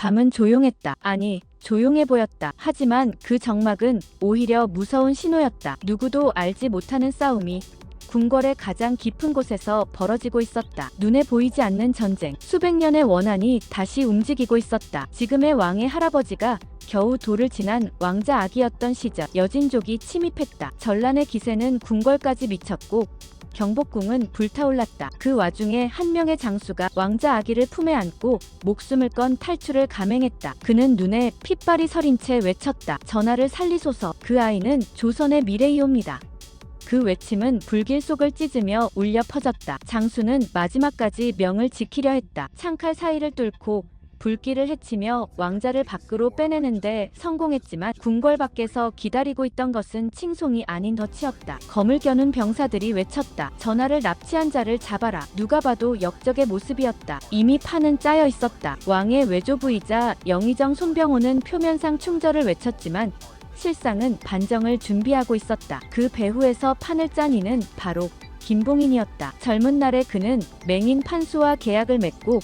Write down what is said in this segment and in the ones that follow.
밤은 조용했다. 아니, 조용해 보였다. 하지만 그 정막은 오히려 무서운 신호였다. 누구도 알지 못하는 싸움이 궁궐의 가장 깊은 곳에서 벌어지고 있었다. 눈에 보이지 않는 전쟁, 수백 년의 원한이 다시 움직이고 있었다. 지금의 왕의 할아버지가 겨우 돌을 지난 왕자 아기였던 시절 여진족이 침입했다. 전란의 기세는 궁궐까지 미쳤고 경복궁은 불타올랐다. 그 와중에 한 명의 장수가 왕자 아기를 품에 안고 목숨을 건 탈출을 감행했다. 그는 눈에 핏발이 서린 채 외쳤다. 전하를 살리소서. 그 아이는 조선의 미래이옵니다. 그 외침은 불길 속을 찢으며 울려 퍼졌다. 장수는 마지막까지 명을 지키려 했다. 창칼 사이를 뚫고 불길을 해치며 왕자를 밖으로 빼내는데 성공했지만 궁궐 밖에서 기다리고 있던 것은 칭송이 아닌 덫이었다. 검을 겨눈 병사들이 외쳤다. 전하를 납치한 자를 잡아라. 누가 봐도 역적의 모습이었다. 이미 판은 짜여 있었다. 왕의 외조부이자 영의정 손병호는 표면상 충절을 외쳤지만 실상은 반정을 준비하고 있었다. 그 배후에서 판을 짠 이는 바로 김봉인이었다. 젊은 날에 그는 맹인 판수와 계약을 맺고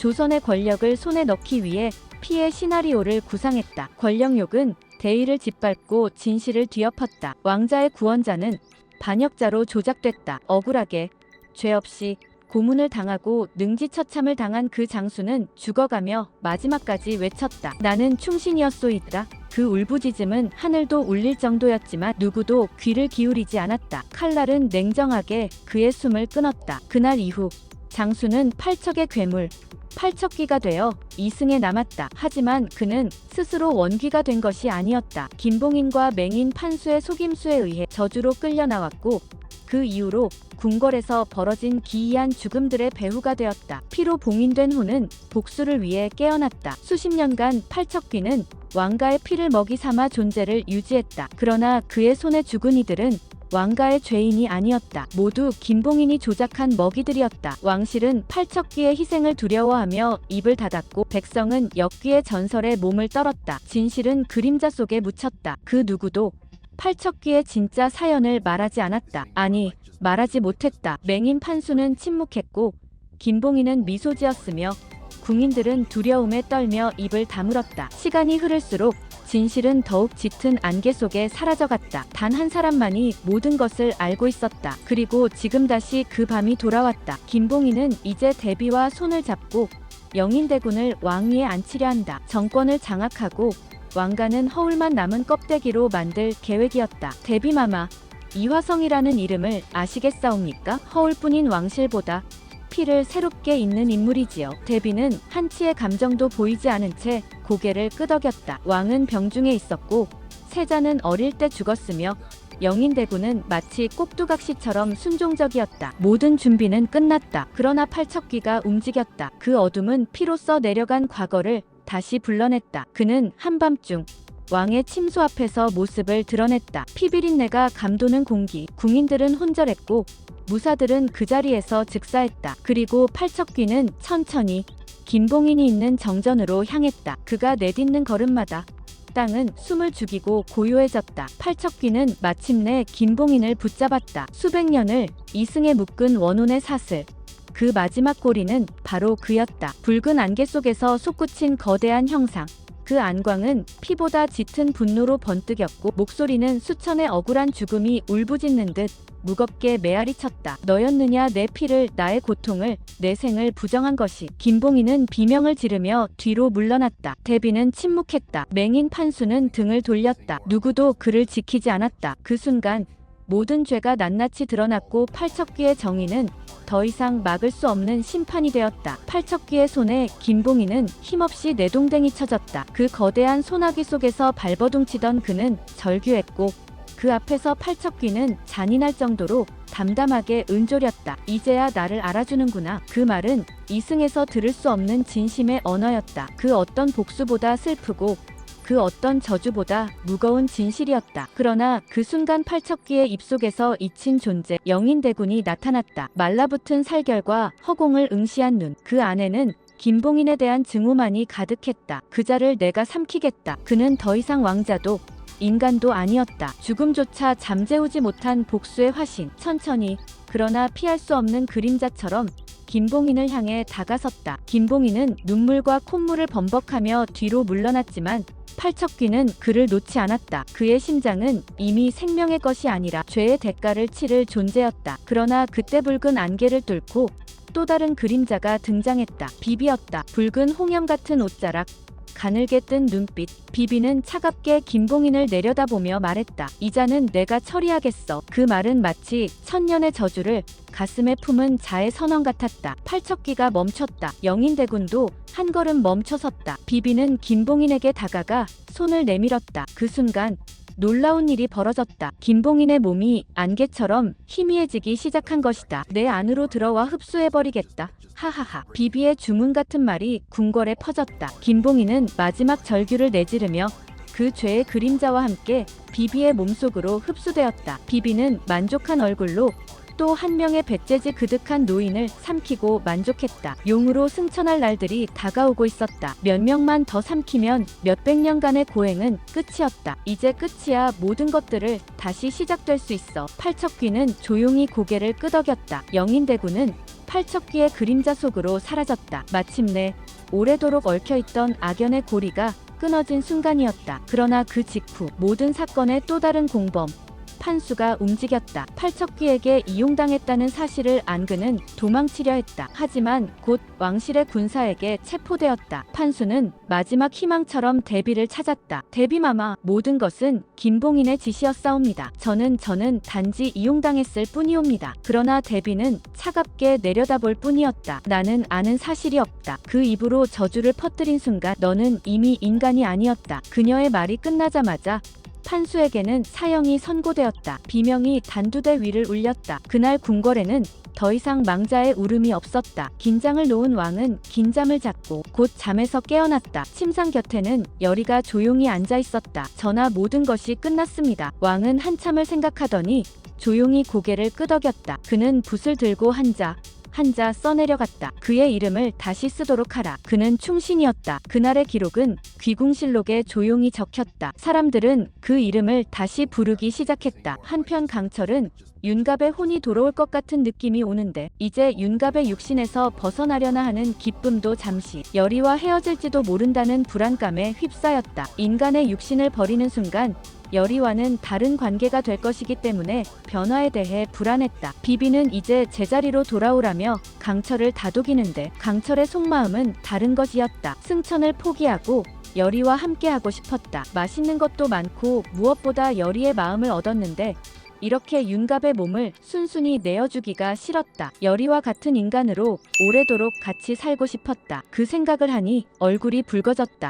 조선의 권력을 손에 넣기 위해 피해 시나리오를 구상했다. 권력욕은 대의를 짓밟고 진실을 뒤엎었다. 왕자의 구원자는 반역자로 조작됐다. 억울하게 죄 없이 고문을 당하고 능지처참을 당한 그 장수는 죽어가며 마지막까지 외쳤다. 나는 충신이었소이다. 그 울부짖음은 하늘도 울릴 정도였지만 누구도 귀를 기울이지 않았다. 칼날은 냉정하게 그의 숨을 끊었다. 그날 이후 장수는 팔척의 괴물, 팔척귀가 되어 이승에 남았다. 하지만 그는 스스로 원귀가 된 것이 아니었다. 김봉인과 맹인 판수의 속임수에 의해 저주로 끌려 나왔고 그 이후로 궁궐에서 벌어진 기이한 죽음들의 배후가 되었다. 피로 봉인된 후는 복수를 위해 깨어났다. 수십 년간 팔척귀는 왕가의 피를 먹이 삼아 존재를 유지했다. 그러나 그의 손에 죽은 이들은 왕가의 죄인이 아니었다. 모두 김봉인이 조작한 먹이들이었다. 왕실은 팔척귀의 희생을 두려워하며 입을 닫았고 백성은 역귀의 전설에 몸을 떨었다. 진실은 그림자 속에 묻혔다. 그 누구도 팔척귀의 진짜 사연을 말하지 않았다. 아니, 말하지 못했다. 맹인 판수는 침묵했고 김봉인은 미소 지었으며 궁인들은 두려움에 떨며 입을 다물었다. 시간이 흐를수록 진실은 더욱 짙은 안개 속에 사라져갔다. 단 한 사람만이 모든 것을 알고 있었다. 그리고 지금 다시 그 밤이 돌아왔다. 김봉인은 이제 대비와 손을 잡고 영인대군을 왕위에 앉히려 한다. 정권을 장악하고 왕가는 허울만 남은 껍데기로 만들 계획이었다. 대비마마 이화성이라는 이름을 아시겠사옵니까? 허울뿐인 왕실보다 피를 새롭게 잇는 인물이지요. 데비는 한치의 감정도 보이지 않은 채 고개를 끄덕였다. 왕은 병중에 있었고 세자는 어릴 때 죽었으며 영인대군은 마치 꼭두각시처럼 순종적이었다. 모든 준비는 끝났다. 그러나 팔척귀가 움직였다. 그 어둠은 피로써 내려간 과거를 다시 불러냈다. 그는 한밤중 왕의 침소 앞에서 모습을 드러냈다. 피비린내가 감도는 공기. 궁인들은 혼절했고 무사들은 그 자리에서 즉사했다. 그리고 팔척귀는 천천히 김봉인이 있는 정전으로 향했다. 그가 내딛는 걸음마다 땅은 숨을 죽이고 고요해졌다. 팔척귀는 마침내 김봉인을 붙잡았다. 수백 년을 이승에 묶은 원혼의 사슬. 그 마지막 고리는 바로 그였다. 붉은 안개 속에서 솟구친 거대한 형상. 그 안광은 피보다 짙은 분노로 번뜩였고 목소리는 수천의 억울한 죽음이 울부짖는 듯 무겁게 메아리 쳤다. 너였느냐 내 피를 나의 고통을 내 생을 부정한 것이. 김봉인은 비명을 지르며 뒤로 물러났다. 대비는 침묵했다. 맹인 판수는 등을 돌렸다. 누구도 그를 지키지 않았다. 그 순간 모든 죄가 낱낱이 드러났고 팔척귀의 정의는 더 이상 막을 수 없는 심판이 되었다. 팔척귀의 손에 김봉인은 힘없이 내동댕이 쳐졌다. 그 거대한 소나기 속에서 발버둥치던 그는 절규했고 그 앞에서 팔척귀는 잔인할 정도로 담담하게 은졸였다. 이제야 나를 알아주는구나. 그 말은 이승에서 들을 수 없는 진심의 언어였다. 그 어떤 복수보다 슬프고 그 어떤 저주보다 무거운 진실이었다. 그러나 그 순간 팔척귀의 입속에서 잊힌 존재 영인 대군이 나타났다. 말라붙은 살결과 허공을 응시한 눈. 그 안에는 김봉인에 대한 증오만이 가득했다. 그자를 내가 삼키겠다. 그는 더 이상 왕자도 인간도 아니었다. 죽음조차 잠재우지 못한 복수의 화신. 천천히 그러나 피할 수 없는 그림자처럼 김봉인을 향해 다가섰다. 김봉인은 눈물과 콧물을 범벅하며 뒤로 물러났지만 팔척귀는 그를 놓지 않았다. 그의 심장은 이미 생명의 것이 아니라 죄의 대가를 치를 존재였다. 그러나 그때 붉은 안개를 뚫고 또 다른 그림자가 등장했다. 비비였다. 붉은 홍염 같은 옷자락. 가늘게 뜬 눈빛. 비비는 차갑게 김봉인을 내려다보며 말했다. 이자는 내가 처리하겠어. 그 말은 마치 천년의 저주를 가슴에 품은 자의 선언 같았다. 팔척기가 멈췄다. 영인대군도 한 걸음 멈춰섰다. 비비는 김봉인에게 다가가 손을 내밀었다. 그 순간 놀라운 일이 벌어졌다. 김봉인의 몸이 안개처럼 희미해지기 시작한 것이다. 내 안으로 들어와 흡수해버리겠다. 하하하. 비비의 주문 같은 말이 궁궐에 퍼졌다. 김봉인은 마지막 절규를 내지르며 그 죄의 그림자와 함께 비비의 몸속으로 흡수되었다. 비비는 만족한 얼굴로 또 한 명의 배째지 그득한 노인을 삼키고 만족했다. 용으로 승천할 날들이 다가오고 있었다. 몇 명만 더 삼키면 몇백 년간의 고행은 끝이었다. 이제 끝이야 모든 것들을 다시 시작될 수 있어. 팔척귀는 조용히 고개를 끄덕였다. 영인대군은 팔척귀의 그림자 속으로 사라졌다. 마침내 오래도록 얽혀있던 악연의 고리가 끊어진 순간이었다. 그러나 그 직후 모든 사건의 또 다른 공범 판수가 움직였다. 팔척귀에게 이용당했다는 사실을 안 그는 도망치려 했다. 하지만 곧 왕실의 군사에게 체포되었다. 판수는 마지막 희망처럼 데비를 찾았다. 데비마마, 모든 것은 김봉인의 짓이었사옵니다. 저는 저는 단지 이용당했을 뿐이옵니다. 그러나 데비는 차갑게 내려다볼 뿐이었다. 나는 아는 사실이 없다. 그 입으로 저주를 퍼뜨린 순간 너는 이미 인간이 아니었다. 그녀의 말이 끝나자마자 판수에게는 사형이 선고되었다. 비명이 단두대 위를 울렸다. 그날 궁궐에는 더 이상 망자의 울음이 없었다. 긴장을 놓은 왕은 긴잠을 잡고 곧 잠에서 깨어났다. 침상 곁에는 여리가 조용히 앉아 있었다. 전하 모든 것이 끝났습니다. 왕은 한참을 생각하더니 조용히 고개를 끄덕였다. 그는 붓을 들고 한자 한자 써내려갔다. 그의 이름을 다시 쓰도록 하라. 그는 충신이었다. 그날의 기록은 귀궁실록에 조용히 적혔다. 사람들은 그 이름을 다시 부르기 시작했다. 한편 강철은 윤갑의 혼이 돌아올 것 같은 느낌이 오는데 이제 윤갑의 육신에서 벗어나려나 하는 기쁨도 잠시 여리와 헤어질지도 모른다는 불안감에 휩싸였다. 인간의 육신을 버리는 순간 여리와는 다른 관계가 될 것이기 때문에 변화에 대해 불안했다. 비비는 이제 제자리로 돌아오라며 강철을 다독이는데 강철의 속마음은 다른 것이었다. 승천을 포기하고 여리와 함께하고 싶었다. 맛있는 것도 많고 무엇보다 여리의 마음을 얻었는데 이렇게 윤갑의 몸을 순순히 내어주기가 싫었다. 여리와 같은 인간으로 오래도록 같이 살고 싶었다. 그 생각을 하니 얼굴이 붉어졌다.